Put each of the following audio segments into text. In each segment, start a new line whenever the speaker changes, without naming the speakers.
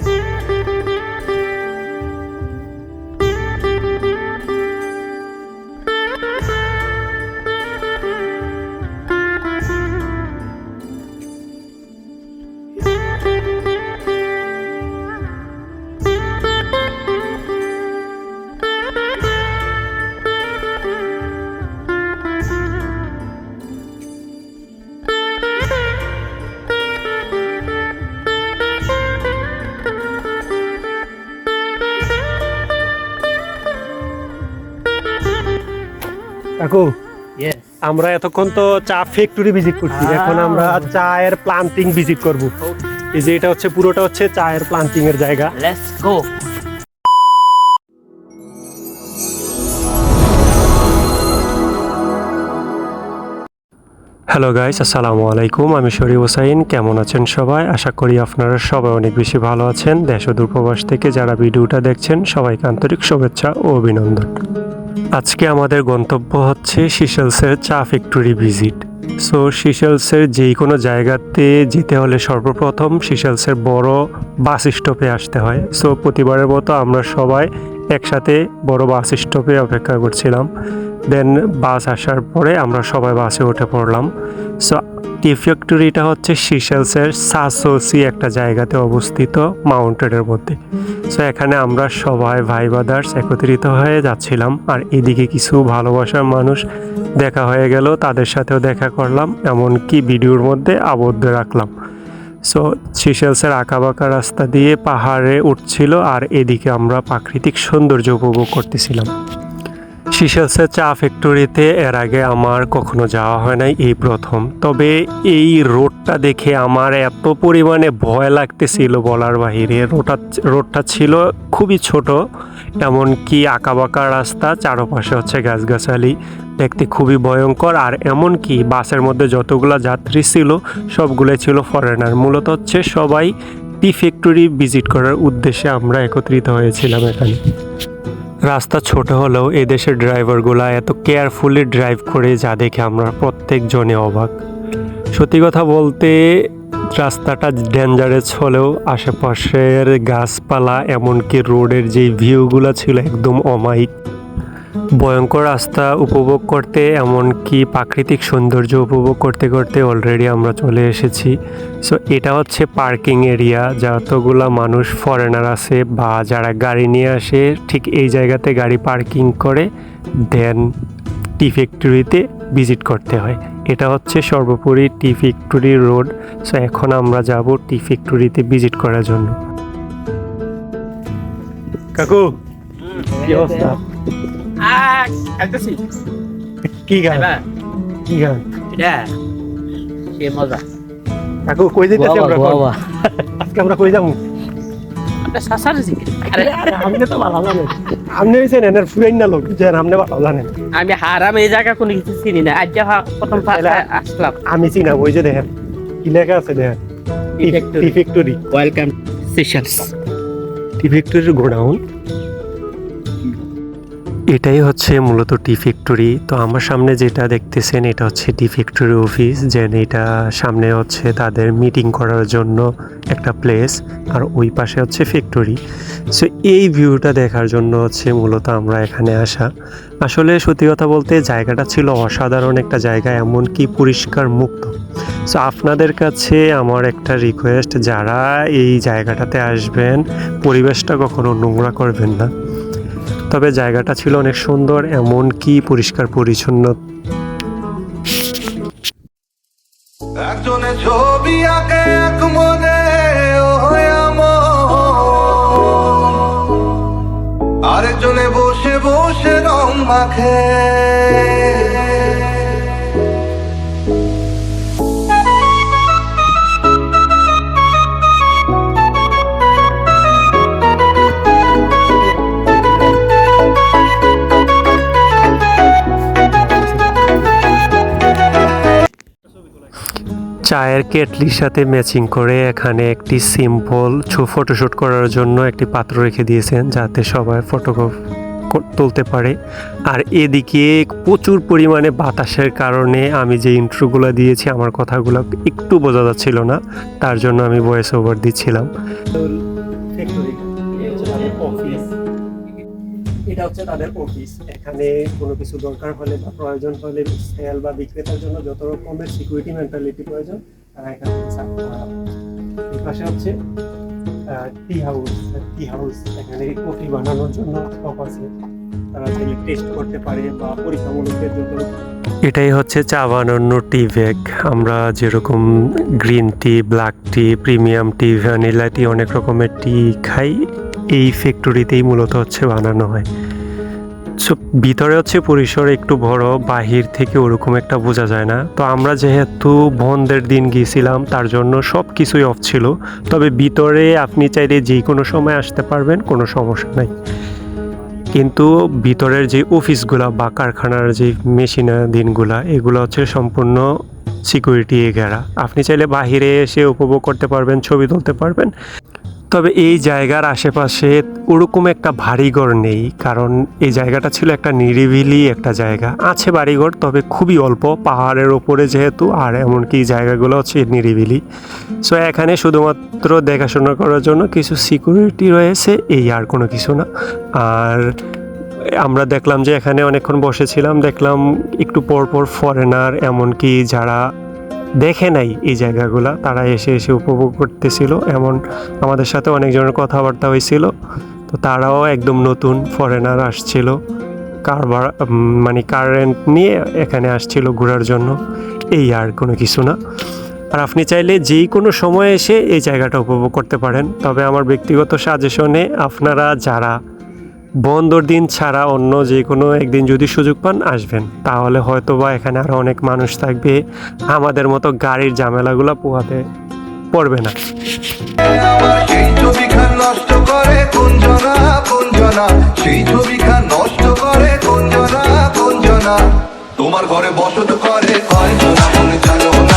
Bye.
কাকু
আমরা এতক্ষণ তো চা ফ্যাক্টরি ভিজিট করছি। এখন আমরা চায়ের প্লান্টিং ভিজিট করব। এই যে এটা হচ্ছে পুরোটা হচ্ছে চায়ের প্লান্টিং এর জায়গা।
Let's go.
হ্যালো গাইস আসসালামু আলাইকুম আমি শরীফ হোসাইন। কেমন আছেন সবাই? আশা করি আপনারা সবাই অনেক বেশি ভালো আছেন। দেশ ও দূরপ্রবাস থেকে যারা ভিডিওটা দেখছেন সবাইকে আন্তরিক শুভেচ্ছা ও অভিনন্দন। আজকে আমাদের গন্তব্য হচ্ছে সিশেলসের চা ফ্যাক্টরি ভিজিট। সো সিশেলসের যেই কোনো জায়গাতে যেতে হলে সর্বপ্রথম সিশেলসের বড় বাস স্টপে আসতে হয়। সো প্রতিবারের মতো আমরা সবাই একসাথে বড় বাস স্টপে অপেক্ষা করছিলাম। দেন বাস আসার পরে আমরা সবাই বাসে উঠে পড়লাম। সো টি ফ্যাক্টরিটা হচ্ছে সিশেলসের সাসোসি একটা জায়গাতে অবস্থিত মাউন্টেনের মধ্যে। সো এখানে আমরা সবাই ভাই বাদার্স একত্রিত হয়ে যাচ্ছিলাম। আর এদিকে কিছু ভালোবাসার মানুষ দেখা হয়ে গেল, তাদের সাথেও দেখা করলাম, এমনকি ভিডিওর মধ্যে আবদ্ধ রাখলাম। সো সিশেলসের আঁকাবাঁকা রাস্তা দিয়ে পাহাড়ে উঠছিল, আর এদিকে আমরা প্রাকৃতিক সৌন্দর্য উপভোগ করতেছিলাম। সিশেলসের চা ফ্যাক্টরিতে এর আগে আমার কখনো যাওয়া হয় নাই এই প্রথম। তবে এই রোডটা দেখে আমার এত পরিমাণে ভয় লাগতেছিল বলার বাহিরে। রোডটা রোডটা ছিল খুবই ছোট, এমনকি আঁকাবাঁকা রাস্তা, চারপাশে হচ্ছে গাছগাছালি। দেখতে খুবই ভয়ঙ্কর, আর এমনকি বাসের মধ্যে যতগুলো যাত্রী ছিল সবগুলো ছিল ফরেনার মূলত হচ্ছে সবাই টি ফ্যাক্টরি ভিজিট করার উদ্দেশ্যে আমরা একত্রিত হয়েছিলাম এখানে। রাস্তা ছোট হলেও এদেশের ড্রাইভারগুলা এত কেয়ারফুলি ড্রাইভ করে যা দেখে আমরা প্রত্যেকজনে অবাক। সত্যি কথা বলতে, রাস্তাটা ডেঞ্জারাস হলেও আশেপাশের গাছপালা, এমনকি রোডের যে ভিউগুলো ছিল একদম অমায়িক। ভয়ঙ্কর রাস্তা উপভোগ করতে এমনকি প্রাকৃতিক সৌন্দর্য উপভোগ করতে করতে অলরেডি আমরা চলে এসেছি। সো এটা হচ্ছে পার্কিং এরিয়া যতগুলা মানুষ ফরেনার আছে বা যারা গাড়ি নিয়ে আসে ঠিক এই জায়গাতে গাড়ি পার্কিং করে দেন টি ফ্যাক্টরিতে ভিজিট করতে হয়। এটা হচ্ছে সর্বোপরি টি ফ্যাক্টরি রোড সো এখন আমরা যাব টি ফ্যাক্টরিতে ভিজিট করার জন্য। কাকু কি অবস্থা?
খাইতেছি
কি গান? কি গান?
এটা সে মজা।
কাকু কই যেতেছি আমরা? আজকে আমরা কই যাব
এটা সাসার জিকে আরে
আপনি তো ভালো জানেন আপনি হইছেন এনের ফুরাইন না লোক যে আপনি ভালো জানেন
আমি হারাম এই জায়গা কোনো কিছু চিনি না। আজ যা প্রথম
এলা-
আসলাম।
আমি চিনা ওই যে দেখেন কি লেখা আছে দেখেন?
Tea factory welcome sessions
tea ফ্যাক্টরির গোডাউন। এটাই হচ্ছে মূলত টি ফ্যাক্টরি। তো আমার সামনে যেটা দেখতেছেন, এটা হচ্ছে টি ফ্যাক্টরি অফিস, যেন এটা সামনে হচ্ছে তাদের মিটিং করার জন্য একটা প্লেস, আর ওই পাশে হচ্ছে ফ্যাক্টরি। সো এই ভিউটা দেখার জন্য হচ্ছে মূলত আমরা এখানে আসা। আসলে সত্যি কথা বলতে জায়গাটা ছিল অসাধারণ একটা জায়গা, এমনকি পরিষ্কার মুক্ত। সো আপনাদের কাছে আমার একটা রিকোয়েস্ট যারা এই জায়গাটাতে আসবেন, পরিবেশটা কখনো নোংরা করবেন না। তবে জায়গাটা ছিল অনেক সুন্দর এমন কি পরিষ্কার পরিচ্ছন্ন।
ছবি আঁকে আরেকজনে বসে বসে রং মাখে।
চায়ের কেটলির সাথে ম্যাচিং করে এখানে একটি সিম্পল ফটোশ্যুট করার জন্য একটি পাত্র রেখে দিয়েছেন যাতে সবাই ফটোগ্রাফ তুলতে পারে। আর এদিকে প্রচুর পরিমাণে বাতাসের কারণে আমি যে ইন্ট্রোগুলো দিয়েছি, আমার কথাগুলো একটু বোঝা যাচ্ছিল না, তার জন্য আমি ভয়েস ওভার দিচ্ছিলাম। এটা হচ্ছে তাদের অফিস এখানে কোনো কিছু দরকার হলে বা প্রয়োজন হলে সেল বা বিক্রেতার জন্য যত রকমের সিকিউরিটি মেন্টালিটি প্রয়োজন, তারা এখান এই পাশে হচ্ছে টি হাউস টি হাউস এখানে কফি বানানোর জন্য শপ আছে। তারা চাইলে টেস্ট করতে পারে বা পরীক্ষামূলকের জন্য। এটাই হচ্ছে চা বানানোর টি ব্যাগ আমরা যেরকম green tea black tea premium tea vanilla tea অনেক রকমের টি খাই। এই ফ্যাক্টরিতেই মূলত হচ্ছে বানানো হয়। সো ভিতরে হচ্ছে পরিসর একটু বড়, বাহির থেকে ওরকম একটা বোঝা যায় না। তো আমরা যেহেতু বন্ধের দিন গিয়েছিলাম, তার জন্য সব কিছুই অফ ছিল। তবে ভিতরে আপনি চাইলে যে কোনো সময় আসতে পারবেন, কোনো সমস্যা নাই। কিন্তু ভিতরের যে অফিসগুলা বা কারখানার যে মেশিনাদিনগুলা এগুলো হচ্ছে সম্পূর্ণ সিকিউরিটি ঘেরা। আপনি চাইলে বাহিরে এসে উপভোগ করতে পারবেন, ছবি তুলতে পারবেন। তবে এই জায়গার আশেপাশে ওরকম একটা বাড়িঘর নেই, কারণ এই জায়গাটা ছিল একটা নিরিবিলি একটা জায়গা। আছে বাড়িঘর, তবে খুবই অল্প। পাহাড়ের ওপরে যেহেতু, আর এমনকি জায়গাগুলো হচ্ছে নিরিবিলি। সো এখানে শুধুমাত্র দেখাশোনা করার জন্য কিছু সিকিউরিটি রয়েছে, এই আর কোনো কিছু না। আর আমরা দেখলাম যে এখানে অনেকক্ষণ বসেছিলাম, দেখলাম একটু পর পর ফরেনার এমনকি যারা দেখে নাই এই জায়গাগুলা। তারা এসে এসে উপভোগ করতেছিল, এমন আমাদের সাথে অনেকজনের কথাবার্তা হয়েছিল। তো তারাও একদম নতুন ফরেনার আসছিল। কার মানে কারেন্ট নিয়ে এখানে আসছিল ঘোরার জন্য। এই আর কোনো কিছু না। আর আপনি চাইলে যেই কোনো সময় এসে এই জায়গাটা উপভোগ করতে পারেন। তবে আমার ব্যক্তিগত সাজেশনে আপনারা যারা বন্ধর দিন ছাড়া অন্য যে কোনো একদিন যদি সুযোগ পান, আসবেন। তাহলে হয়তো বা এখানে আরও অনেক মানুষ থাকবে, আমাদের মতো গাড়ির ঝামেলাগুলো পোহাতে পড়বে না।
তোমার ঘরে বসত করে মনে জানো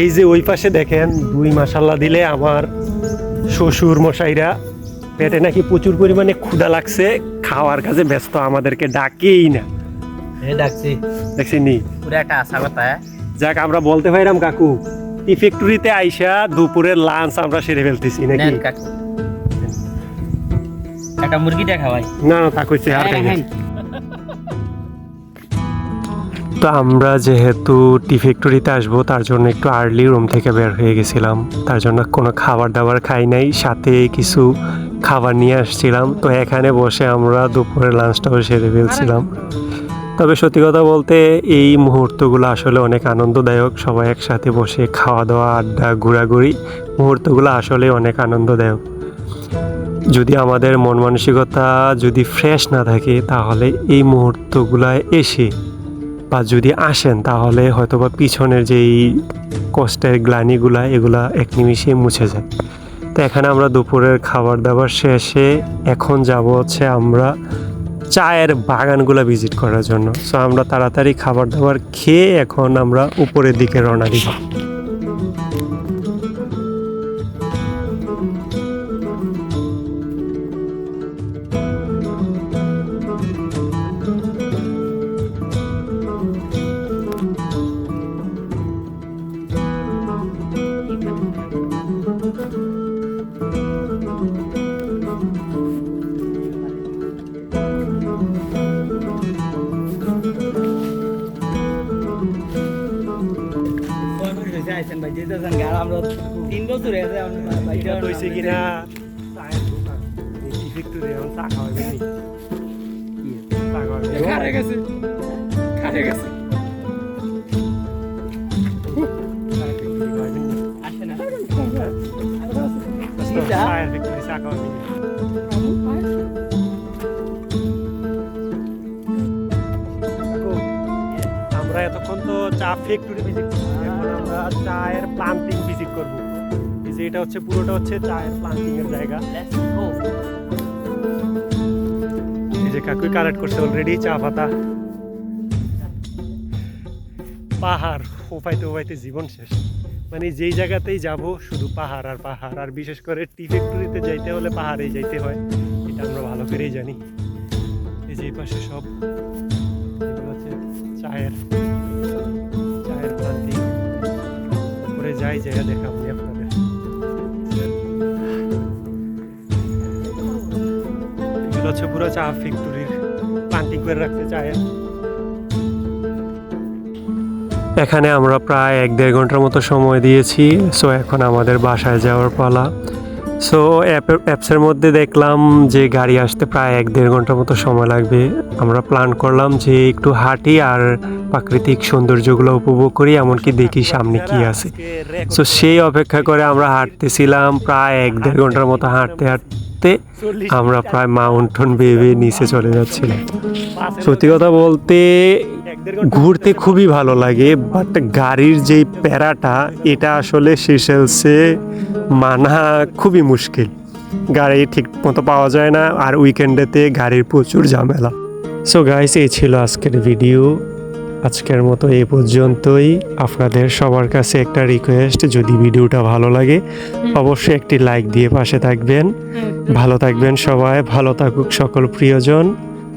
এই যে ওই পাশে দেখেন দুই মাসাল্লা দিলে আমার শ্বশুর মশাইরা পেটে নাকি প্রচুর পরিমাণে ক্ষুধা লাগছে খাওয়ার কাজে ব্যস্ত আমাদেরকে ডাকেই না।
ডাকছি।
দেখছি নি?
একটা আশা কথা
যাক আমরা বলতে পাইরাম কাকু এই ফ্যাক্টরিতে আইসা দুপুরের লাঞ্চ আমরা সেরে ফেলতেছি নাকি?
কাকু। একটা মুরগিটা খাওয়াই।
না না তা কইছে আর খাই তো আমরা যেহেতু টি ফ্যাক্টরিতে আসব, তার জন্য একটু আর্লি রুম থেকে বের হয়ে গেছিলাম। তার জন্য কোনো খাবার দাবার খাই নাই, সাথে কিছু খাবার নিয়ে আসছিলাম। তো এখানে বসে আমরা দুপুরের লাঞ্চটাও সেরে ফেলছিলাম। তবে সত্যি কথা বলতে এই মুহূর্তগুলো আসলে অনেক আনন্দদায়ক। সবাই একসাথে বসে খাওয়া দাওয়া আড্ডা, ঘোরাঘুরি মুহূর্তগুলো আসলে অনেক আনন্দদায়ক। যদি আমাদের মন মানসিকতা যদি ফ্রেশ না থাকে, তাহলে এই মুহূর্তগুলায় এসে বা যদি আসেন, তাহলে হয়তোবা পিছনের যেই কষ্টের গ্লানিগুলা, এগুলা এক নিমিষে মুছে যায় তো এখানে আমরা দুপুরের খাবার দাবার শেষে এখন যাব হচ্ছে আমরা চায়ের বাগানগুলো ভিজিট করার জন্য। সো আমরা তাড়াতাড়ি খাবার দাবার খেয়ে এখন আমরা উপরের দিকে রওনা দিব।
তিন বছর হয়েছে
হয়েছে কিনা? চায়ের দোকান এখন চা খাওয়া যায়নি চা খাওয়া যায়নি।
গেছে। খারে গেছে।
চা খাওয়া আমরা এতক্ষণ তো চা ফ্যাক্টরি ভিজিট আমরা চায়ের প্লান্টিং ভিজিট করব। এই যে এটা হচ্ছে পুরোটা হচ্ছে চায়ের প্লান্টিং এর জায়গা। এই যে কাকুই কালেক্ট করছে অলরেডি চা পাতা। পাহাড় ওপাইতে ওপাইতে জীবন শেষ। মানে যেই জায়গাতেই যাব শুধু পাহাড় আর পাহাড়। আর বিশেষ করে টি ফ্যাক্টরিতে যাইতে হলে পাহাড়েই যাইতে হয়। এটা আমরা ভালো করেই জানি। এই যে পাশে সব হচ্ছে চায়ের যাই জায়গা দেখাবো আপনাদের। এগুলো পুরো চা ফ্যাক্টরির পান্তি করে রাখতে চায়। এখানে আমরা প্রায় এক দেড় ঘণ্টার মতো সময় দিয়েছি সো এখন আমাদের বাসায় যাওয়ার পালা। সো অ্যাপসের মধ্যে দেখলাম যে গাড়ি আসতে প্রায় এক দেড় ঘণ্টার মতো সময় লাগবে। আমরা প্ল্যান করলাম যে একটু হাঁটি আর প্রাকৃতিক সৌন্দর্যগুলো উপভোগ করি, এমনকি দেখি সামনে কি আছে। সো সেই অপেক্ষা করে আমরা হাঁটতেছিলাম প্রায় এক দেড় ঘণ্টার মতো হাঁটতে হাঁটতে আমরা প্রায় মাউন্টন বেয়ে নিচে চলে যাচ্ছিলাম। সত্যি কথা বলতে ঘুরতে খুবই ভালো লাগে বাট গাড়ির যেই প্যারাটা এটা আসলে সিসেলসে মানা খুবই মুশকিল। গাড়ি ঠিক মতো পাওয়া যায় না আর উইকেন্ডেতে গাড়ির প্রচুর ঝামেলা। সো গাইস এই ছিল আজকের ভিডিও আজকের মতো এই পর্যন্তই। আপনাদের সবার কাছে একটা রিকোয়েস্ট যদি ভিডিওটা ভালো লাগে অবশ্যই একটি লাইক দিয়ে পাশে থাকবেন। ভালো থাকবেন সবাই ভালো থাকুক সকল প্রিয়জন।